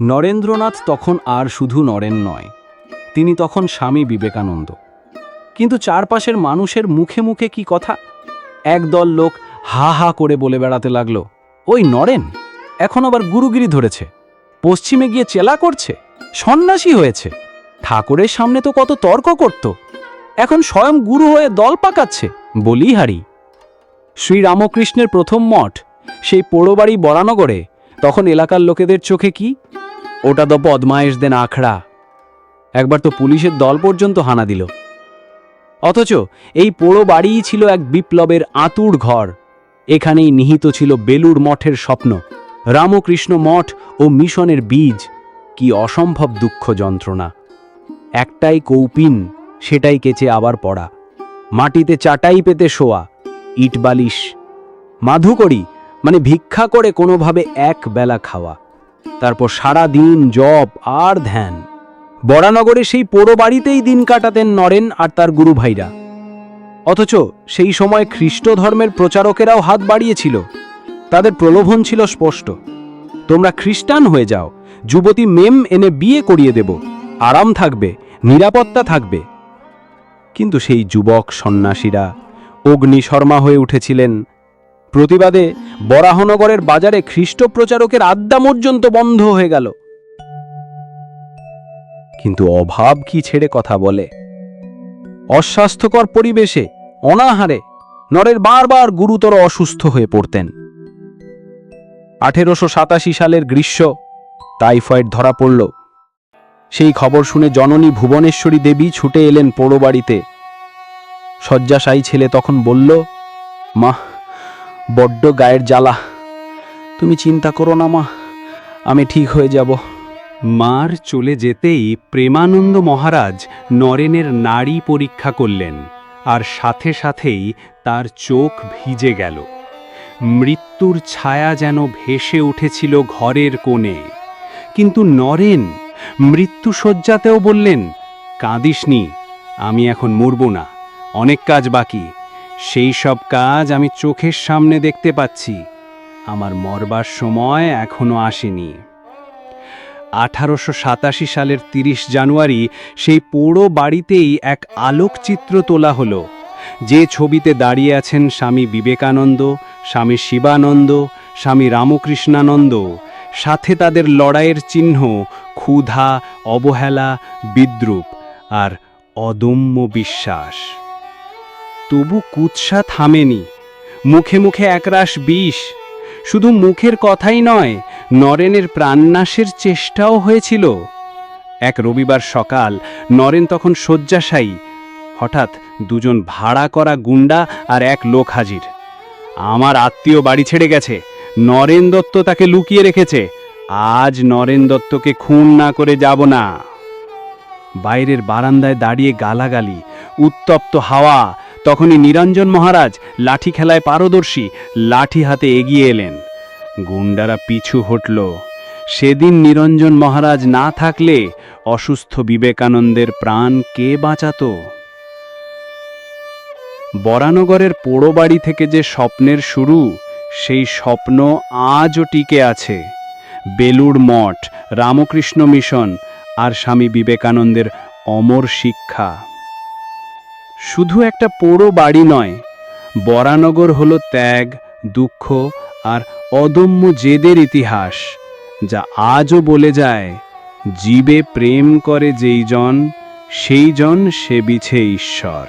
নরেন্দ্রনাথ তখন আর শুধু নরেন নয়, তিনি তখন স্বামী বিবেকানন্দ। কিন্তু চারপাশের মানুষের মুখে মুখে কি কথা? একদল লোক হা হা করে বলে বেড়াতে লাগল, ওই নরেন, এখন আবার গুরুগিরি ধরেছে, পশ্চিমে গিয়ে চেলা করছে, সন্ন্যাসী হয়েছে, ঠাকুরের সামনে তো কত তর্ক করত, এখন স্বয়ং গুরু হয়ে দল পাকাচ্ছে, বলি হারি। শ্রীরামকৃষ্ণের প্রথম মঠ, সেই পোড়োবাড়ি বরানগরে, তখন এলাকার লোকেদের চোখে কি? ওটা তো পদ্মায়েশদের আখড়া। একবার তো পুলিশের দল পর্যন্ত হানা দিল। অথচ এই পোড়ো বাড়িই ছিল এক বিপ্লবের আতুর ঘর। এখানেই নিহিত ছিল বেলুর মঠের স্বপ্ন, রামকৃষ্ণ মঠ ও মিশনের বীজ। কি অসম্ভব দুঃখ যন্ত্রণা। একটাই কৌপিন, সেটাই কেচে আবার পড়া। মাটিতে চাটাই পেতে শোয়া, ইট বালিশ। মাধুকরী মানে ভিক্ষা করে কোনোভাবে এক বেলা খাওয়া। তারপর সারা দিন জপ আর ধ্যান। বরানগরে সেই পোড়ো বাড়িতেই দিন কাটাতেন নরেন আর তার গুরু ভাইরা। অথচ সেই সময় খ্রিস্ট ধর্মের প্রচারকেরাও হাত বাড়িয়েছিল। তাদের প্রলোভন ছিল স্পষ্ট। তোমরা খ্রিস্টান হয়ে যাও, যুবতী মেম এনে বিয়ে করিয়ে দেব, আরাম থাকবে, নিরাপত্তা থাকবে। কিন্তু সেই যুবক সন্ন্যাসীরা অগ্নিশর্মা হয়ে উঠেছিলেন প্রতিবাদে বরাহনগরের বাজারে খ্রিস্ট প্রচারকের আড্ডা পর্যন্ত বন্ধ হয়ে গেল। কিন্তু অভাব কি ছেড়ে কথা বলে? অস্বাস্থ্যকর পরিবেশে, অনাহারে, নরের বারবার গুরুতর অসুস্থ হয়ে পড়তেন। আঠেরোশো সাতাশি সালের গ্রীষ্ম, টাইফয়েড ধরা পড়ল। সেই খবর শুনে জননী ভুবনেশ্বরী দেবী ছুটে এলেন পোড়ো বাড়িতে শয্যাশায়ী ছেলে তখন বলল মা বড্ড গায়ের জ্বালা। তুমি চিন্তা করো না, মা। আমি ঠিক হয়ে যাব। মার চলে যেতেই প্রেমানন্দ মহারাজ নরেনের নাড়ি পরীক্ষা করলেন আর সাথে সাথেই তার চোখ ভিজে গেল। মৃত্যুর ছায়া যেন ভেসে উঠেছিল ঘরের কোণে। কিন্তু নরেন মৃত্যুসজ্জাতেও বললেন, কাঁদিসনি, আমি এখন মরব না, অনেক কাজ বাকি। সেই সব কাজ আমি চোখের সামনে দেখতে পাচ্ছি। আমার মরবার সময় এখনও আসেনি। আঠারোশো সাতাশি সালের তিরিশ জানুয়ারি সেই পোড়ো বাড়িতেই এক আলোকচিত্র তোলা হলো। যে ছবিতে দাঁড়িয়ে আছেন স্বামী বিবেকানন্দ, স্বামী শিবানন্দ, স্বামী রামকৃষ্ণানন্দ। সাথে তাদের লড়াইয়ের চিহ্ন ক্ষুধা, অবহেলা, বিদ্রুপ আর অদম্য বিশ্বাস। তবু কুৎসা থামেনি। মুখে মুখে একরাশ বিষ। শুধু মুখের কথাই নয়, নরেনের প্রাণনাশের চেষ্টাও হয়েছিল। এক রবিবার সকাল, নরেন তখন শয্যাশায়ী। হঠাৎ দুজন ভাড়া করা গুন্ডা আর এক লোক হাজির। আমার আত্মীয় বাড়ি ছেড়ে গেছে। নরেন দত্ত তাকে লুকিয়ে রেখেছে। আজ নরেন দত্তকে খুন না করে যাব না। বাইরের বারান্দায় দাঁড়িয়ে গালাগালি, উত্তপ্ত হাওয়া তখনই নিরঞ্জন মহারাজ লাঠি খেলায় পারদর্শী লাঠি হাতে এগিয়ে এলেন। গুন্ডারা পিছু হটল। সেদিন নিরঞ্জন মহারাজ না থাকলে অসুস্থ বিবেকানন্দের প্রাণ কে বাঁচাত? বরানগরের পোড়ো বাড়ি থেকে যে স্বপ্নের শুরু, সেই স্বপ্ন আজও টিকে আছে। বেলুড় মঠ, রামকৃষ্ণ মিশন আর স্বামী বিবেকানন্দের অমর শিক্ষা। শুধু একটা পোড়ো বাড়ি নয়, বরানগর হলো ত্যাগ, দুঃখ আর অদম্য জেদের ইতিহাস, যা আজও বলে যায়, জীবে প্রেম করে যেই জন, সেই জন সে বিছে ঈশ্বর।